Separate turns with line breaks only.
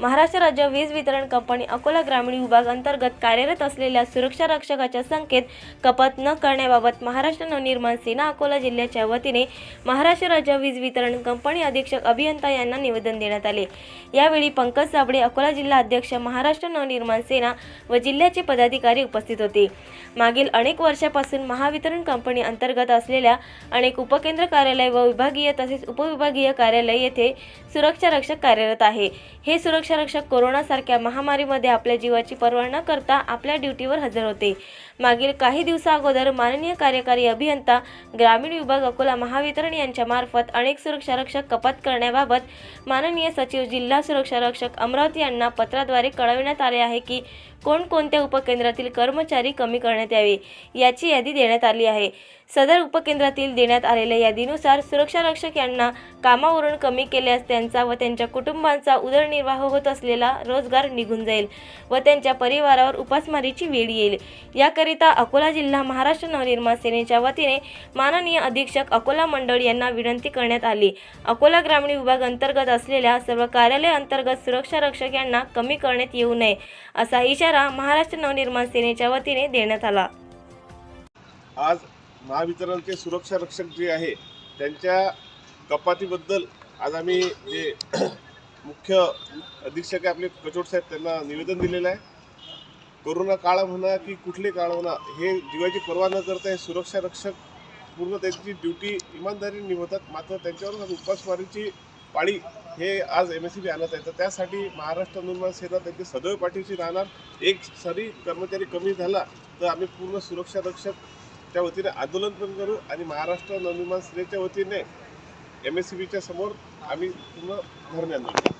महाराष्ट्र राज्य वीज वितरण कंपनी अकोला ग्रामीण विभाग अंतर्गत कार्यरत असलेल्या सुरक्षा रक्षकाच्या संख्येत कपात न करण्याबाबत महाराष्ट्र नवनिर्माण सेना अकोला जिल्ह्याच्या वतीने महाराष्ट्र राज्य वीज वितरण कंपनी अधीक्षक अभियंता यांना निवेदन देण्यात आले. यावेळी पंकज साबळे अकोला जिल्हा अध्यक्ष महाराष्ट्र नवनिर्माण सेना व जिल्ह्याचे पदाधिकारी उपस्थित होते. मागील अनेक वर्षापासून महावितरण कंपनी अंतर्गत असलेल्या अनेक उपकेंद्र कार्यालय व विभागीय तसेच उपविभागीय कार्यालय येथे सुरक्षा रक्षक कार्यरत आहे. हे सुरक्षा सुरक्षारक्षक कोरोनासारख्या महामारीमध्ये आपल्या जीवाची पर्वा न करता आपल्या ड्युटीवर हजर होते. मागील काही दिवसा अगोदर माननीय कार्यकारी अभियंता ग्रामीण विभाग अकोला महावितरण यांच्या मार्फत अनेक सुरक्षारक्षक कपात करण्याबाबत माननीय सचिव जिल्हा सुरक्षारक्षक अमरावती यांना पत्राद्वारे कळविण्यात आले आहे की कोणकोणत्या उपकेंद्रातील कर्मचारी कमी करण्यात यावे याची यादी देण्यात आली आहे. सदर उपकेंद्रातील देण्यात आलेल्या यादीनुसार सुरक्षारक्षक यांना कामावरून कमी केल्यास त्यांचा व त्यांच्या कुटुंबांचा उदरनिर्वाह हो असलेला रोजगार निघून जाईल व त्यांच्या परिवारावर उपासमारीची वेळ येईल. याकरिता अकोला जिल्हा महाराष्ट्र नवनिर्माण सेनेच्या वतीने माननीय अधीक्षक अकोला मंडळ यांना विनंती करण्यात आली. अकोला ग्रामीण विभाग अंतर्गत असलेल्या सर्व कार्यालय अंतर्गत सुरक्षा रक्षक यांना कमी करण्यात येऊ नये असा इशारा महाराष्ट्र नवनिर्माण सेनेच्या वतीने देण्यात आला.
आज महावितरणचे सुरक्षा रक्षक जे आहे त्यांच्या कपातीबद्दल आज आम्ही जे मुख्य अधीक्षक आहे आपले कचोट साहेब त्यांना निवेदन दिलेलं आहे. कोरोना काळ म्हणा की कुठले काळ म्हणा हे जीवाची पर्वा न करता हे सुरक्षा रक्षक पूर्ण त्यांची ड्युटी इमानदारीने निभवतात. मात्र त्यांच्यावर उपासमारीची पाळी हे आज एम एस सी बी आणत आहे. तर त्यासाठी महाराष्ट्र निर्माण सेना त्यांची सदैव पाठीशी राहणार. एक सरी कर्मचारी कमी झाला तर आम्ही पूर्ण सुरक्षा रक्षक त्या वतीने आंदोलन पण करू आणि महाराष्ट्र नवनिर्माण सेनेच्या वतीने एम एस सी बीच्या समोर आम्ही पूर्ण धरणे आंदोलन